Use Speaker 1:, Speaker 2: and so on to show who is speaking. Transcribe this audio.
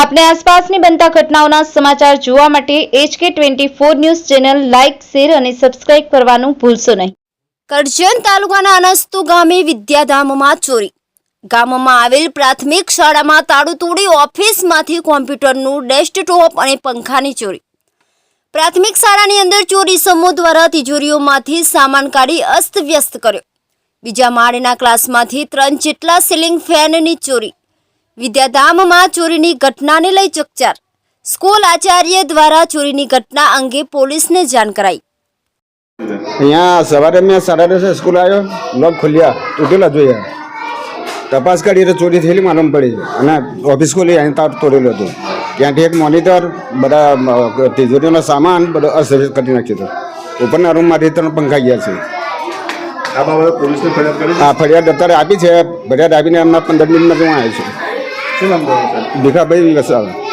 Speaker 1: આપને આસપાસની બનતા ઘટનાઓના સમાચાર જોવા માટે HK twenty four news channel like, share અને સબસ્ક્રાઇબ કરવાનું ભૂલશો નહીં. કરજણ તાલુકાના અનસ્તુ ગામે વિદ્યાધામમાં ચોરી. ગામમાં આવેલ પ્રાથમિક શાળામાં તાળું તોડી ઓફિસમાંથી કોમ્પ્યુટરનું ડેસ્કટોપ અને પંખાની ચોરી. પ્રાથમિક શાળાની અંદર ચોરી સમૂહ દ્વારા તિજોરીઓમાંથી સામાન કાઢી અસ્તવ્યસ્ત કર્યો. બીજા માળના ક્લાસમાંથી ત્રણ જેટલા સીલિંગ ફેનની ચોરી. વિદ્યાધામમાં ચોરીની ઘટનાને લઈ ચકચાર. સ્કૂલ આચાર્ય દ્વારા ચોરીની ઘટના અંગે પોલીસને જાણ કરાઈ.
Speaker 2: અહીંયા સવારે મેં સાડા દસે સ્કૂલ આવ્યો લોક ખુલ્યા તૂટેલા જોયા. તપાસ કરી તો ચોરી થયેલી માલુમ પડી અને ઓફિસ ખોલી અહીં તાર તોડેલું હતું. ત્યાંથી એક મોનિટર બધા તિજોરીનો સામાન બધો અસર્વિસ કરી નાખ્યો હતો. ઉપરના રૂમમાંથી ત્રણ પંખા ગયા છે.
Speaker 3: આ બાબતે પોલીસને ફરિયાદ કરી છે?
Speaker 2: ફરિયાદ અત્યારે આપી છે. ફરિયાદ આપીને એમના પંદર મિનિટમાં હું આવ્યો છું.
Speaker 3: શું નામ
Speaker 2: ભીખાભાઈ વસાવા